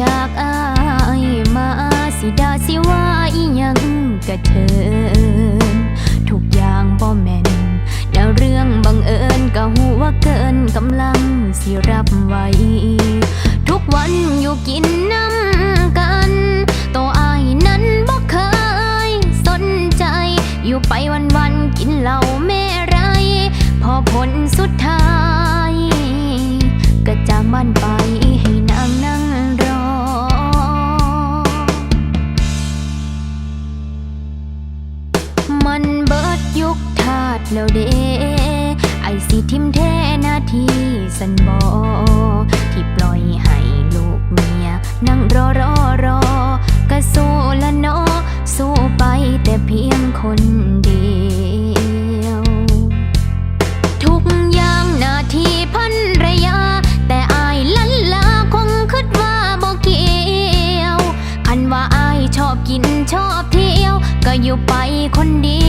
จากอายมาสิดาสิว่าอียังกระเทินทุกอย่างบ่แม่นแนวเรื่องบังเอิญก็หูว่าเกินกำลังสิรับไว้ ทุกวันอยู่กินน้ำกันตัวอายนั้นบ่เคยสนใจ อยู่ไปวันวันกินเหล้าเมรัยพอผลสุดท้าย ก็จะมั่านไป แล้วเดไอสิทิมแท้นาทีสันบอที่ปล่อยให้ลูกเมีย นั่งรอรอรอก็สู้ละเนอสู้ไปแต่เพียงคนเดียว ทุกอย่างนาทีพันระยาแต่อายลันลาคงคิดว่าบ่เกี่ยวคันว่าอายชอบกินชอบเที่ยว ก็อยู่ไปคนเดียว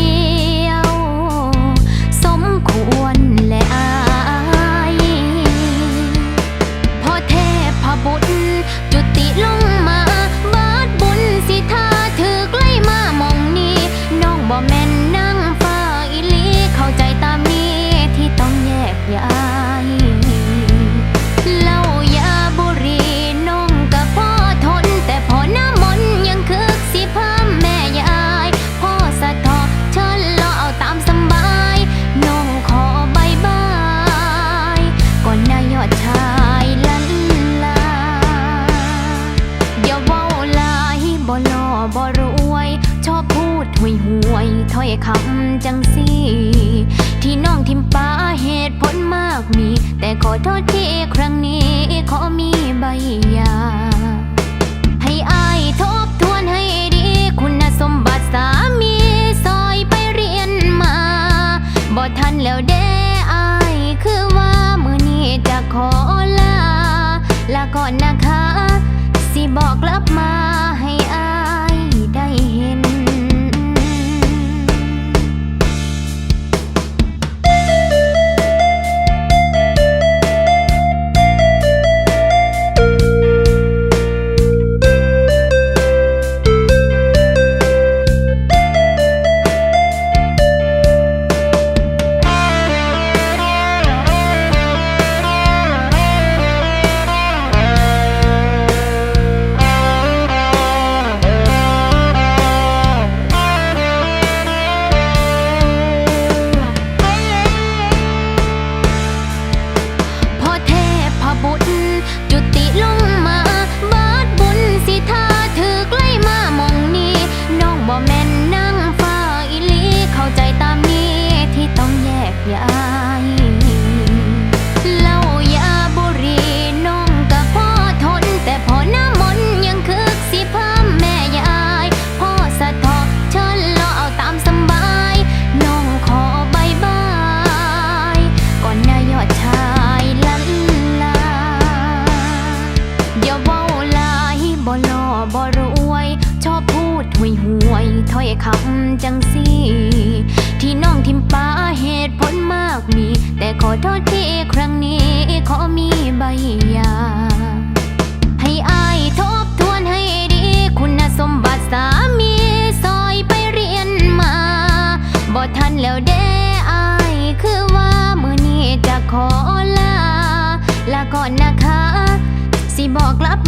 ห่วยห่วยๆถ้อยคำจังสีที่น้องทิมป้าเหตุผลมากมี แต่ขอโทษที่ครั้งนี้ขอมีใบยา ให้อายทบทวนให้ดี คุณสมบัติสามีซอยไปเรียนมาบ่ทันแล้วเด้อายคือว่ามือนี้จะขอลาลาก่อนนะคะ สิบอกกลับมา แม่นนั่งฟ้าอีลีเข้าใจตามนี้ที่ต้องแยกย้าย วยห่วยถ้อยคำจังสีที่น้องทิมป้าเหตุผลมากมี แต่ขอโทษที่ครั้งนี้ ขอมีใบยา ให้อายทบทวนให้ดี คุณสมบัติสามีซอยไปเรียนมาบ่ทันแล้วเด้อายคือว่ามือนี้จะขอลา ลาก่อนนะคะ สิบอกกลับ